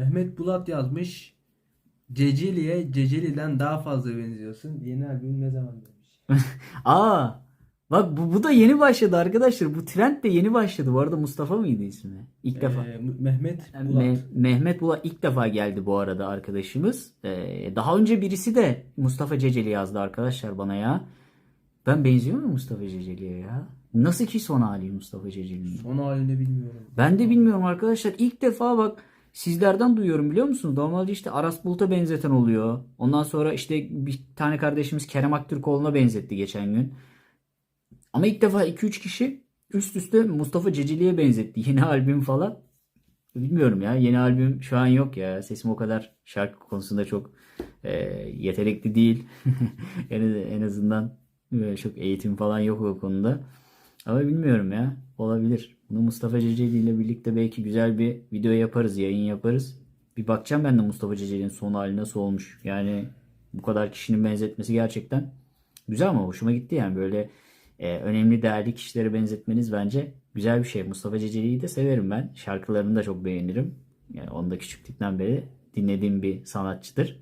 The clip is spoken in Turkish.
Mehmet Bulat yazmış. Cecili'ye Cecili'den daha fazla benziyorsun. Yeni albüm ne zaman demiş. Aa bak bu, bu da yeni başladı arkadaşlar. Bu trend de yeni başladı. Bu arada Mustafa mıydı ismi? İlk defa. Ee, Mehmet Bulat. Me- Mehmet Bulat ilk defa geldi bu arada arkadaşımız. Ee, daha önce birisi de Mustafa Ceceli yazdı arkadaşlar bana ya. Ben benziyor muyum Mustafa Ceceli'ye ya? Nasıl ki son hali Mustafa Ceceli'nin? Son halini bilmiyorum. Ben de bilmiyorum arkadaşlar. İlk defa bak sizlerden duyuyorum biliyor musunuz? Normalde işte Aras Bulut'a benzeten oluyor. Ondan sonra işte bir tane kardeşimiz Kerem Aktürkoğlu'na benzetti geçen gün. Ama ilk defa 2-3 kişi üst üste Mustafa Ceceli'ye benzetti. Yeni albüm falan. Bilmiyorum ya. Yeni albüm şu an yok ya. Sesim o kadar şarkı konusunda çok e, yetenekli değil. en, en azından e, çok eğitim falan yok o konuda. Ama bilmiyorum ya. Olabilir. Bunu Mustafa Ceceli ile birlikte belki güzel bir video yaparız, yayın yaparız. Bir bakacağım ben de Mustafa Ceceli'nin son hali nasıl olmuş. Yani bu kadar kişinin benzetmesi gerçekten güzel ama hoşuma gitti yani böyle e, önemli değerli kişilere benzetmeniz bence güzel bir şey. Mustafa Ceceli'yi de severim ben. Şarkılarını da çok beğenirim. Yani onu da küçüklükten beri dinlediğim bir sanatçıdır.